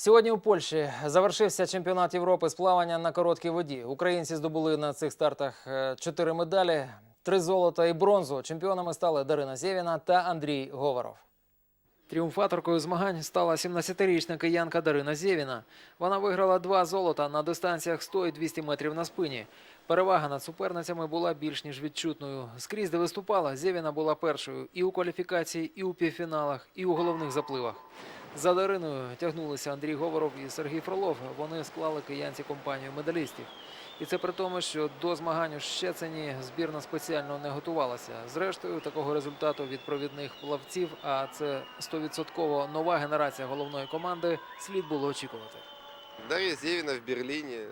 Сьогодні у Польщі завершився чемпіонат Європи з плавання на короткій воді. Українці здобули на цих стартах е, чотири медалі, три золота і бронзу. Чемпіонами стали Дарина Зєвіна та Андрій Говоров. Тріумфаторкою змагань стала 17-річна киянка Дарина Зєвіна. Вона виграла два золота на дистанціях 100 і 200 метрів на спині. Перевага над суперницями була більш ніж відчутною. Скрізь, де виступала, Зєвіна була першою і у кваліфікації, і у півфіналах, і у головних запливах. За Дариною тягнулися Андрій Говоров і Сергій Фролов. Вони склали киянці компанію медалістів. І це при тому, що до змагань у Щецині збірна спеціально не готувалася. Зрештою, такого результату від провідних плавців, а це 100% нова генерація головної команди, слід було очікувати. Дарья Зевина в Берлине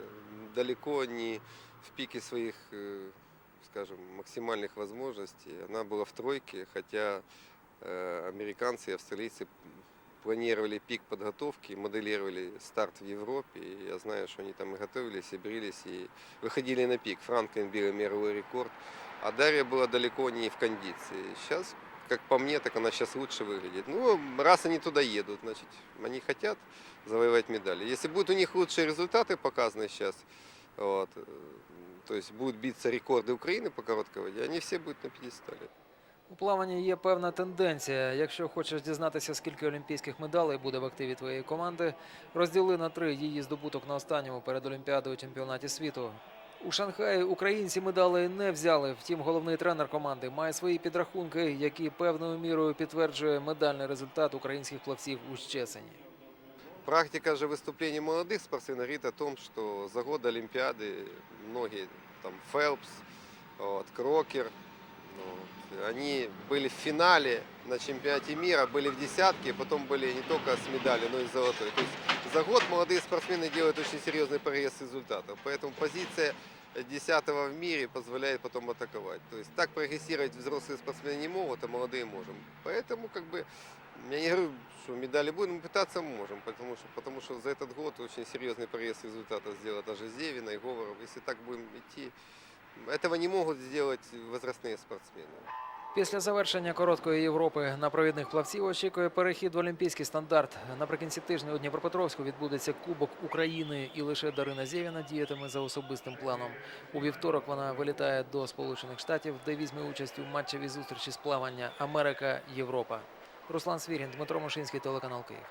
далеко не в пике своих, э, скажем, максимальных возможностей. Она была в тройке, хотя э, американцы и австралийцы планировали пик подготовки, моделировали старт в Европе. И я знаю, что они там и готовились, и брились, и выходили на пик. Франклин бил мировой рекорд. А Дарья была далеко не в кондиции. Сейчас, как по мне, так она сейчас лучше выглядит. Ну, раз они туда едут, значит, они хотят завоевать медали. Если будут у них лучшие результаты показаны сейчас, вот, э, то есть будут биться рекорды Украины по короткой воде, они все будут на пьедестале. У плаванні є певна тенденція. Якщо хочеш дізнатися, скільки олімпійських медалей буде в активі твоєї команди, розділи на три її здобуток на останньому перед Олімпіадою чемпіонаті світу. У Шанхаї українці медалей не взяли. Втім, головний тренер команди має свої підрахунки, які певною мірою підтверджує медальний результат українських плавців у Щесені. Практика же выступлений молодых спортсменов говорит о том, что за год Олимпиады многие, там, Фелпс, вот, Крокер, вот, они были в финале на чемпионате мира, были в десятке, потом были не только с медалью, но и с золотой. То есть за год молодые спортсмены делают очень серьезный прогресс результатов. Поэтому позиция десятого в мире позволяет потом атаковать. То есть так прогрессировать взрослые спортсмены не могут, а молодые можем. Поэтому как бы я не говорю, что медали будем, мы пытаться можем, потому что, потому что за этот год очень серьезный прогресс результатов сделала даже Зевина и Говоров. Если так будем идти, этого не могут сделать возрастные спортсмены. Після завершення короткої Європи на провідних плавців очікує перехід в олімпійський стандарт. Наприкінці тижня у Дніпропетровську відбудеться Кубок України, і лише Дарина Зєвіна діятиме за особистим планом. У вівторок вона вилітає до Сполучених Штатів, де візьме участь у матчевій зустрічі з плавання Америка Європа. Руслан Свірін, Дмитро Мушинський, телеканал Київ.